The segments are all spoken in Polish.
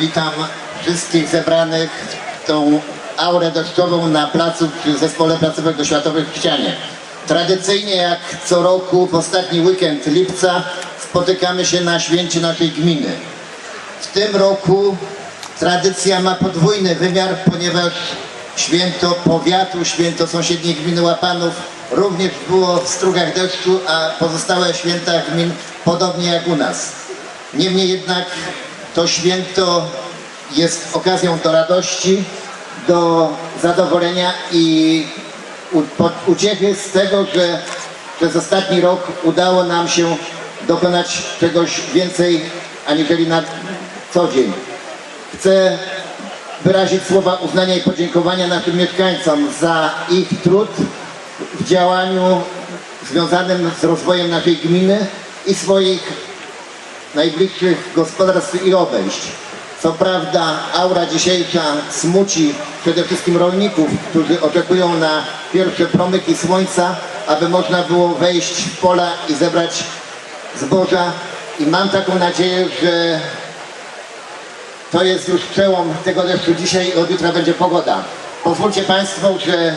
Witam wszystkich zebranych w tą aurę deszczową na placu przy Zespole Placówek Oświatowych w Ścianie. Tradycyjnie jak co roku w ostatni weekend lipca spotykamy się na święcie naszej gminy. W tym roku tradycja ma podwójny wymiar, ponieważ święto powiatu, święto sąsiedniej gminy Łapanów również było w strugach deszczu, a pozostałe święta gmin podobnie jak u nas. Niemniej jednak to święto jest okazją do radości, do zadowolenia i uciechy z tego, że przez ostatni rok udało nam się dokonać czegoś więcej aniżeli na co dzień. Chcę wyrazić słowa uznania i podziękowania naszym mieszkańcom za ich trud w działaniu związanym z rozwojem naszej gminy i swoich najbliższych gospodarstw i obejść. Co prawda aura dzisiejsza smuci przede wszystkim rolników, którzy oczekują na pierwsze promyki słońca, aby można było wejść w pola i zebrać zboża i mam taką nadzieję, że to jest już przełom tego deszczu dzisiaj i od jutra będzie pogoda. Pozwólcie Państwo, że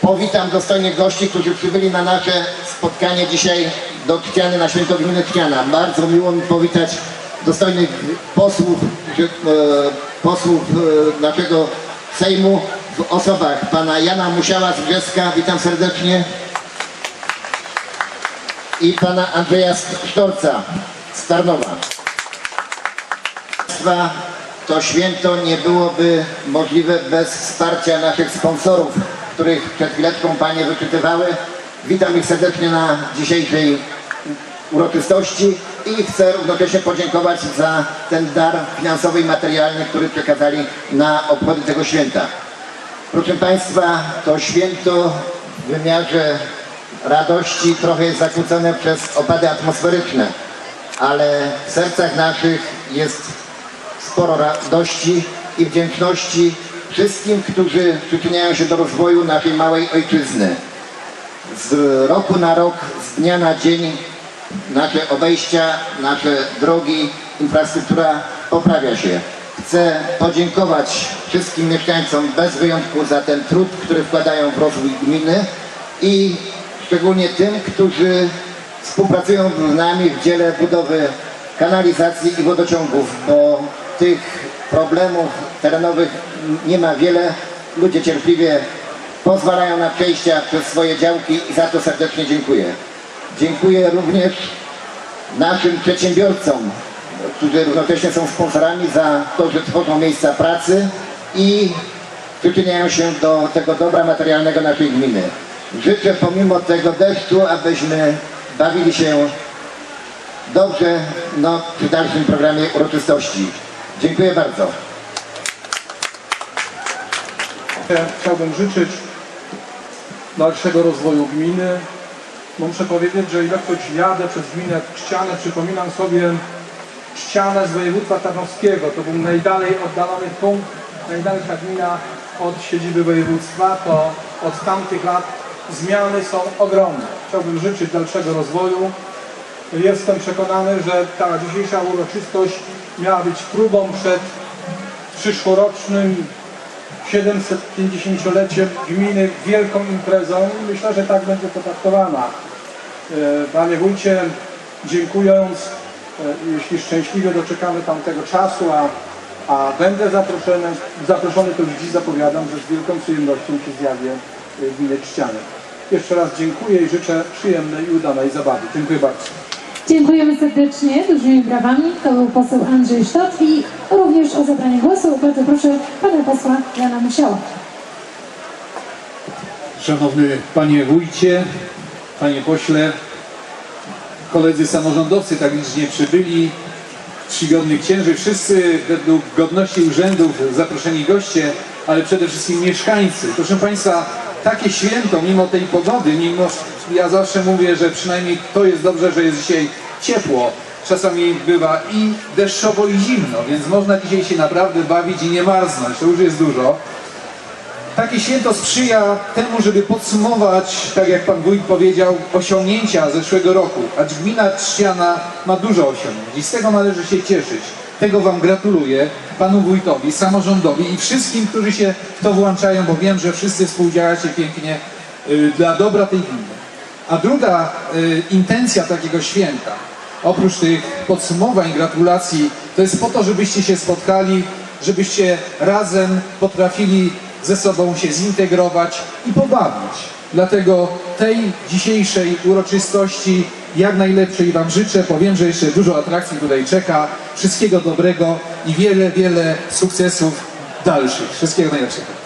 powitam dostojnych gości, którzy przybyli na nasze spotkanie dzisiaj do Kciany na święto gminy Kciana. Bardzo miło mi powitać dostojnych posłów, e, posłów e, naszego Sejmu w osobach pana Jana Musiała z Brzeska, witam serdecznie, i pana Andrzeja Sztorca z Tarnowa. To święto nie byłoby możliwe bez wsparcia naszych sponsorów, których przed chwileczką Panie wyczytywały. Witam ich serdecznie na dzisiejszej uroczystości i chcę równocześnie podziękować za ten dar finansowy i materialny, który przekazali na obchody tego święta. Proszę Państwa, to święto w wymiarze radości trochę jest zakłócone przez opady atmosferyczne, ale w sercach naszych jest sporo radości i wdzięczności wszystkim, którzy przyczyniają się do rozwoju naszej małej ojczyzny. Z roku na rok, z dnia na dzień nasze obejścia, nasze drogi, infrastruktura poprawia się. Chcę podziękować wszystkim mieszkańcom bez wyjątku za ten trud, który wkładają w rozwój gminy i szczególnie tym, którzy współpracują z nami w dziele budowy kanalizacji i wodociągów, bo tych problemów terenowych nie ma wiele. Ludzie cierpliwie pozwalają na przejścia przez swoje działki i za to serdecznie dziękuję. Dziękuję również naszym przedsiębiorcom, którzy równocześnie są sponsorami za to, że tworzą miejsca pracy i przyczyniają się do tego dobra materialnego naszej gminy. Życzę pomimo tego deszczu, abyśmy bawili się dobrze no, przy dalszym programie uroczystości. Dziękuję bardzo. Chciałbym życzyć dalszego rozwoju gminy. Muszę powiedzieć, że ilekroć jadę przez gminę Czcianę, przypominam sobie Czcianę z województwa tarnowskiego. To był najdalej oddalony punkt, najdalsza gmina od siedziby województwa. To od tamtych lat zmiany są ogromne. Chciałbym życzyć dalszego rozwoju. Jestem przekonany, że ta dzisiejsza uroczystość miała być próbą przed przyszłorocznym 750-leciem gminy wielką imprezą i myślę, że tak będzie potraktowana. E, Panie wójcie, dziękując, e, jeśli szczęśliwie doczekamy tamtego czasu, a, a będę zaproszony, zaproszony, to już dziś zapowiadam, że z wielką przyjemnością się zjawię e, w gminie Czciany. Jeszcze raz dziękuję i życzę przyjemnej i udanej zabawy. Dziękuję bardzo. Dziękujemy serdecznie, dużymi brawami. To był poseł Andrzej Sztot i również o zabranie głosu bardzo proszę pana posła Jana Musiała. Szanowny Panie Wójcie, Panie Pośle, koledzy samorządowcy tak licznie przybyli, czcigodnych księży, wszyscy według godności urzędów zaproszeni goście, ale przede wszystkim mieszkańcy. Proszę Państwa, takie święto, mimo tej pogody, mimo, ja zawsze mówię, że przynajmniej to jest dobrze, że jest dzisiaj ciepło. Czasami bywa i deszczowo i zimno, więc można dzisiaj się naprawdę bawić i nie marznąć, to już jest dużo. Takie święto sprzyja temu, żeby podsumować, tak jak Pan Wójt powiedział, osiągnięcia zeszłego roku. Acz gmina Trzciana ma dużo osiągnięć i z tego należy się cieszyć. Tego Wam gratuluję, Panu Wójtowi, samorządowi i wszystkim, którzy się w to włączają, bo wiem, że wszyscy współdziałacie pięknie y, dla dobra tej gminy. A druga y, intencja takiego święta, oprócz tych podsumowań, gratulacji, to jest po to, żebyście się spotkali, żebyście razem potrafili ze sobą się zintegrować i pobawić. Dlatego tej dzisiejszej uroczystości jak najlepszej Wam życzę. Powiem, że jeszcze dużo atrakcji tutaj czeka. Wszystkiego dobrego i wiele, wiele sukcesów dalszych. Wszystkiego najlepszego.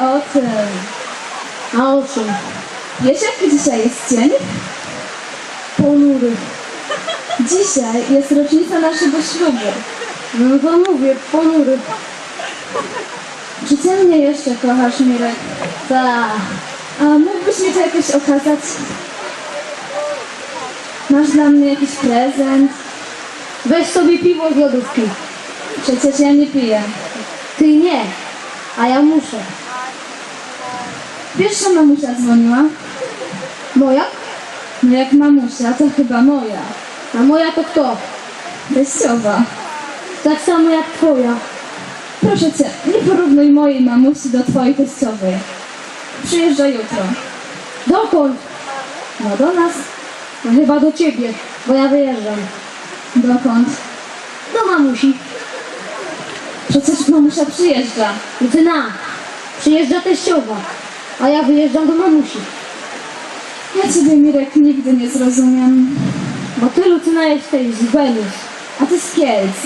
O tym. A o czym? Wiesz jaki dzisiaj jest dzień? Ponury. Dzisiaj jest rocznica naszego ślubu. No to mówię, ponury. Czy ty mnie jeszcze kochasz, Mirek? Tak. A mógłbyś mi to jakoś okazać? Masz dla mnie jakiś prezent? Weź sobie piwo z lodówki. Przecież ja nie piję. Ty nie, a ja muszę. Pierwsza mamusia dzwoniła. Moja? No jak mamusia, to chyba moja. A moja to kto? Teściowa. Tak samo jak twoja. Proszę cię, nie porównuj mojej mamusi do twojej teściowej. Przyjeżdża jutro. Dokąd? No do nas. No chyba do ciebie, bo ja wyjeżdżam. Dokąd? Do mamusi. Przecież mamusia przyjeżdża. Lucyna, przyjeżdża teściowa, a ja wyjeżdżam do mamusi. Ja ciebie, Mirek, nigdy nie zrozumiem. Bo ty, Lucyna, jesteś z. A ty z Kielc.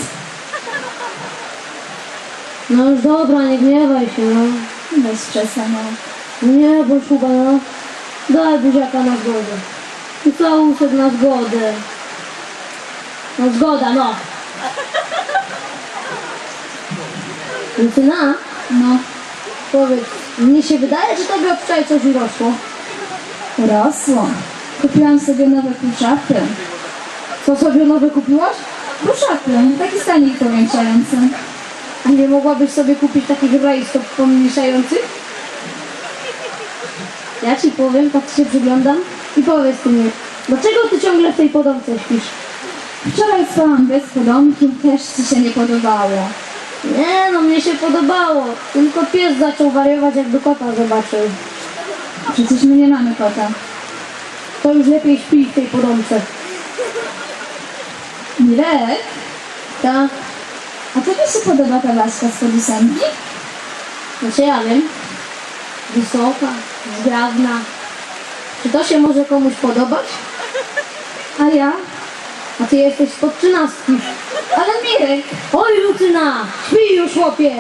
No już dobra, nie gniewaj się, no. Bez przesania. Nie, bo chyba, no. Daj buziaka na zgodę. I całuszek na zgodę. No zgoda, no. Lucyna, No, powiedz, mnie się wydaje, że tobie wczoraj coś urosło. urosło. Kupiłam sobie nowe pluszaki. Co sobie nowe kupiłaś? Pluszaki, taki stanik powiększający. A nie mogłabyś sobie kupić takich rajstop pomniejszających? Ja ci powiem, tak się przyglądam i powiedz ty mi, dlaczego ty ciągle w tej podobce śpisz? Wczoraj spałam bez podomki, też ci się nie podobało. Nie, no mnie się podobało, tylko pies zaczął wariować, jakby kota zobaczył. Przecież my nie mamy kota. To już lepiej śpi w tej podobce. Mirek, Tak? a tobie się podoba ta laska z podusemki? Znaczy ja wiem. Wysoka, zgrabna. Czy to się może komuś podobać? A ja? A ty jesteś spod trzynastki. Ale Mirek, Oj, Lucyna, śpi już, chłopie!